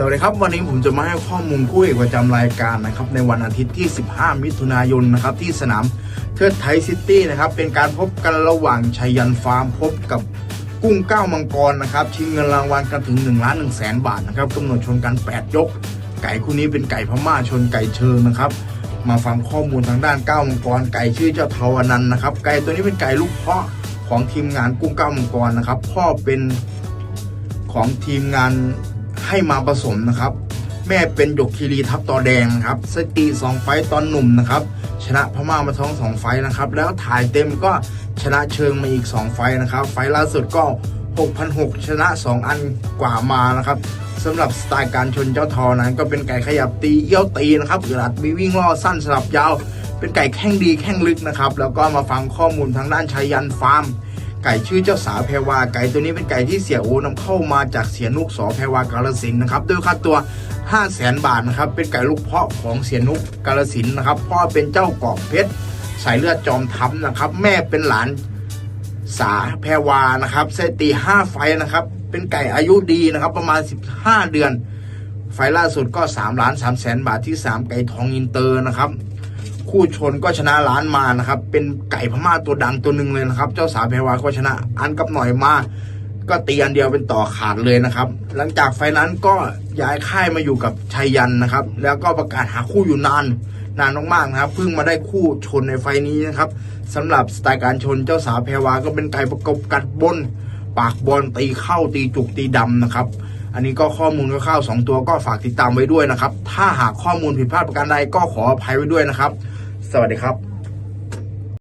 สวัสดีครับวันนี้ผมจะมาให้ข้อมูลคู่เอกประจำรายการนะครับในวันอาทิตย์ที่ 15 มิถุนายนนะครับที่สนามเทิดไทยซิตี้นะครับเป็นการพบกันระหว่างชัยยันฟาร์มพบกับกุ้งก้ามังกรนะครับชิงเงินรางวัลกันถึง1ล้าน1แสนบาทนะครับกำหนดชนกัน 8 ยก ไก่คู่นี้เป็นไก่พม่าชนไก่เชิงนะครับมาฟังข้อมูลทางด้านก้ามังกรไก่ชื่อเจ้าทวานันท์นะครับไก่ตัวนี้เป็นไก่ลูกเพาะของทีมงานกุ้งก้ามังกรนะครับพ่อเป็นของทีมงาน ให้มาผสมนะครับ แม่เป็นหยกคีรีทับต่อแดงครับสติสองไฟตอนหนุ่มนะครับ ชนะพม่ามาท้องสองไฟนะครับ แล้วถ่ายเต็มก็ชนะเชิงมาอีก 2 ไฟนะครับ ไฟล่าสุดก็6,600ชนะ 2 อันกว่ามานะครับสำหรับสไตล์การชนเจ้าทอนั้น ก็เป็นไก่ขยับตีเอี้ยวตีนะครับอึดอัดมีวิ่งล่อสั้นสลับยาว เป็นไก่แข้งดีแข้งลึกนะครับ แล้วก็มาฟังข้อมูลทางด้านชัยยันฟาร์ม ไก่ชื่อเจ้าสาวแพรวาไก่ตัวนี้เป็นไก่ที่เสียโอนำเข้ามาจากเสียนุกสอแพรวากาลสินนะครับด้วยค่าตัว 5 0 0แสนบาทนะครับเป็นไก่ลูกเพาะของเสียนุกกาลสินนะครับพ่อเป็นเจ้ากอบเพชรสายเลือดจอมทัพนะครับ แม่เป็นหลานสาแพรวานะครับเสถิติ5ไฟนะครับ เป็นไก่อายุดีนะครับ ประมาณ 15 เดือน ไฟล์ล่าสุดก็3ล้าน3แสนบาทที่ 3 ไก่ทองอินเตอร์นะครับ คู่ชนก็ชนะล้านมานะครับ เป็นไก่พม่าตัวดังตัวหนึ่งเลยนะครับ เจ้าสาวแพรวาก็ชนะ อันกับหน่อยมาก็ตีอันเดียวเป็นต่อขาดเลยนะครับ หลังจากไฟนั้นก็ย้ายค่ายมาอยู่กับชัยยันนะครับ แล้วก็ประกาศหาคู่อยู่นานนานมากๆนะครับเพิ่งมาได้คู่ชนในไฟนี้นะครับสำหรับสไตล์การชนเจ้าสาวแพรวาก็เป็นไก่ประกบกัดบน ปากบอลตีเข้าตีจุกตีดำนะครับ อันนี้ก็ข้อมูลคร่าวๆสองตัวก็ฝากติดตามไว้ด้วยนะครับ ถ้าหากข้อมูลผิดพลาดประการใดก็ขออภัยไว้ด้วยนะครับ สวัสดีครับ